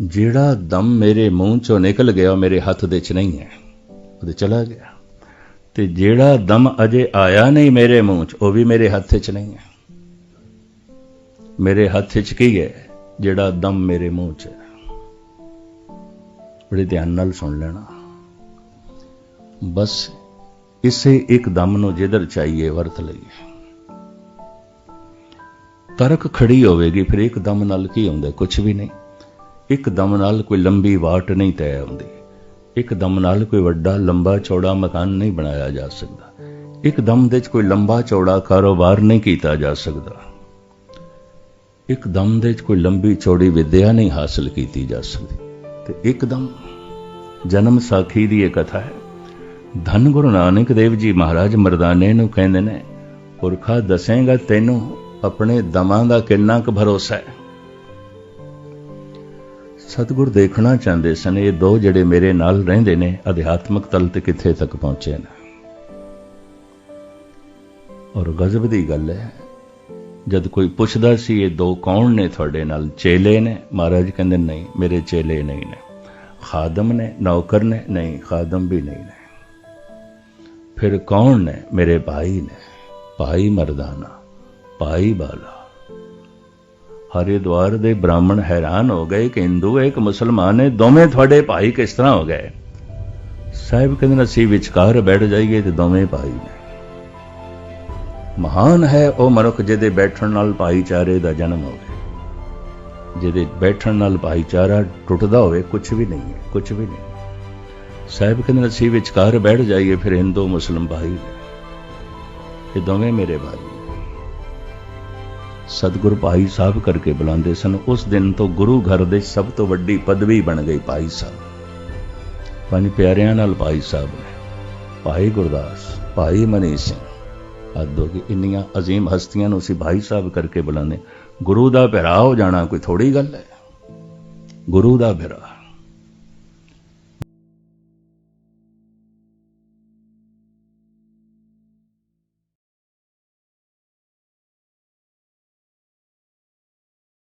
ਜਿਹੜਾ ਦਮ ਮੇਰੇ ਮੂੰਹ ਚੋਂ ਨਿਕਲ ਗਿਆ ਉਹ ਮੇਰੇ ਹੱਥ ਦੇ ਚ ਨਹੀਂ ਹੈ। ਉਹਦੇ ਚਲਾ ਗਿਆ। ਤੇ ਜਿਹੜਾ ਦਮ ਅਜੇ ਆਇਆ ਨਹੀਂ ਮੇਰੇ ਮੂੰਹ ਚ, ਉਹ ਵੀ ਮੇਰੇ ਹੱਥ 'ਚ ਨਹੀਂ ਹੈ। ਮੇਰੇ ਹੱਥ 'ਚ ਕੀ ਹੈ? ਜਿਹੜਾ ਦਮ ਮੇਰੇ ਮੂੰਹ 'ਚ ਹੈ। ਬੜੇ ਧਿਆਨ ਨਾਲ ਸੁਣ ਲੈਣਾ। ਬਸ ਇਸੇ ਇੱਕ ਦਮ ਨੂੰ ਜਿੱਧਰ ਚਾਹੀਏ ਵਰਤ ਲਈਏ। ਤਰਕ ਖੜੀ ਹੋਵੇਗੀ, ਫਿਰ ਇੱਕ ਦਮ ਨਾਲ ਕੀ ਹੁੰਦਾ? ਕੁਝ ਵੀ ਨਹੀਂ। ਇੱਕ ਦਮ ਨਾਲ ਕੋਈ ਲੰਬੀ ਵਾਟ ਨਹੀਂ ਤੈਅ ਹੁੰਦੀ। ਇੱਕ ਦਮ ਨਾਲ ਕੋਈ ਵੱਡਾ ਲੰਬਾ ਚੌੜਾ ਮਕਾਨ ਨਹੀਂ ਬਣਾਇਆ ਜਾ ਸਕਦਾ। ਇੱਕ ਦਮ ਦੇ ਵਿੱਚ ਕੋਈ ਲੰਬਾ ਚੌੜਾ ਕਾਰੋਬਾਰ ਨਹੀਂ ਕੀਤਾ ਜਾ ਸਕਦਾ। ਇੱਕ ਦਮ ਦੇ ਵਿੱਚ ਕੋਈ ਲੰਬੀ ਚੌੜੀ ਵਿਦਿਆ ਨਹੀਂ ਹਾਸਲ ਕੀਤੀ ਜਾ ਸਕਦੀ। ਤੇ ਇੱਕਦਮ ਜਨਮ ਸਾਖੀ ਦੀ ਇਹ ਕਥਾ ਹੈ। ਧੰਨ ਗੁਰੂ ਨਾਨਕ ਦੇਵ ਜੀ ਮਹਾਰਾਜ ਮਰਦਾਨੇ ਨੂੰ ਕਹਿੰਦੇ ਨੇ, ਪੁਰਖਾ ਦੱਸੇਗਾ ਤੈਨੂੰ ਆਪਣੇ ਦਮਾਂ ਦਾ ਕਿੰਨਾ ਕੁ ਭਰੋਸਾ ਹੈ। ਸਤਿਗੁਰ ਦੇਖਣਾ ਚਾਹੁੰਦੇ ਸਨ, ਇਹ ਦੋ ਜਿਹੜੇ ਮੇਰੇ ਨਾਲ ਰਹਿੰਦੇ ਨੇ, ਅਧਿਆਤਮਕ ਤਲ ਤੇ ਕਿੱਥੇ ਤੱਕ ਪਹੁੰਚੇ ਨੇ। ਔਰ ਗਜ਼ਬ ਦੀ ਗੱਲ ਹੈ, ਜਦ ਕੋਈ ਪੁੱਛਦਾ ਸੀ, ਇਹ ਦੋ ਕੌਣ ਨੇ ਤੁਹਾਡੇ ਨਾਲ? ਚੇਲੇ ਨੇ? ਮਹਾਰਾਜ ਕਹਿੰਦੇ, ਨਹੀਂ, ਮੇਰੇ ਚੇਲੇ ਨਹੀਂ ਨੇ। ਖਾਦਮ ਨੇ, ਨੌਕਰ ਨੇ, ਨਹੀਂ, ਖਾਦਮ ਵੀ ਨਹੀਂ ਨੇ। ਫਿਰ ਕੌਣ ਨੇ? ਮੇਰੇ ਭਾਈ ਨੇ। ਭਾਈ ਮਰਦਾਨਾ, ਭਾਈ ਬਾਲਾ। ਹਰਿਦੁਆਰ ਦੇ ਬ੍ਰਾਹਮਣ ਹੈਰਾਨ ਹੋ ਗਏ ਕਿ ਹਿੰਦੂ, ਇੱਕ ਮੁਸਲਮਾਨ ਨੇ ਦੋਵੇਂ ਤੁਹਾਡੇ ਭਾਈ ਕਿਸ ਤਰ੍ਹਾਂ ਹੋ ਗਏ? ਸਾਹਿਬ ਕਹਿੰਦੇ ਅਸੀਂ ਵਿਚਕਾਰ ਬੈਠ ਜਾਈਏ ਤੇ ਦੋਵੇਂ ਭਾਈ ਨੇ। ਮਹਾਨ ਹੈ ਉਹ ਮਨੁੱਖ ਜਿਹਦੇ ਬੈਠਣ ਨਾਲ ਭਾਈਚਾਰੇ ਦਾ ਜਨਮ ਹੋਵੇ। ਜਿਹਦੇ ਬੈਠਣ ਨਾਲ ਭਾਈਚਾਰਾ ਟੁੱਟਦਾ ਹੋਵੇ ਕੁਝ ਵੀ ਨਹੀਂ ਹੈ ਕੁਝ ਵੀ ਨਹੀਂ। ਸਾਹਿਬ ਕਹਿੰਦੇ ਅਸੀਂ ਵਿਚਕਾਰ ਬੈਠ ਜਾਈਏ, ਫਿਰ ਹਿੰਦੂ, ਮੁਸਲਮ ਭਾਈ ਨੇ। ਇਹ ਦੋਵੇਂ ਮੇਰੇ ਭਾਈ ਨੇ। ਸਤਿਗੁਰ ਭਾਈ ਸਾਹਿਬ ਕਰਕੇ ਬੁਲਾਉਂਦੇ ਸਨ। ਉਸ ਦਿਨ ਤੋਂ ਗੁਰੂ ਘਰ ਦੇ ਸਭ ਤੋਂ ਵੱਡੀ ਪਦਵੀ ਬਣ ਗਈ ਭਾਈ ਸਾਹਿਬ। ਪੰਜ ਪਿਆਰਿਆਂ ਨਾਲ ਭਾਈ ਸਾਹਿਬ ਨੇ, ਭਾਈ ਗੁਰਦਾਸ, ਭਾਈ ਮਨੀ ਸਿੰਘ ਆਦੋ ਕਿ ਇੰਨੀਆਂ ਅਜ਼ੀਮ ਹਸਤੀਆਂ ਨੂੰ ਅਸੀਂ ਭਾਈ ਸਾਹਿਬ ਕਰਕੇ ਬੁਲਾਉਂਦੇ। ਗੁਰੂ ਦਾ ਭਰਾ ਹੋ ਜਾਣਾ ਕੋਈ ਥੋੜੀ ਗੱਲ ਹੈ। ਗੁਰੂ ਦਾ ਭਰਾ।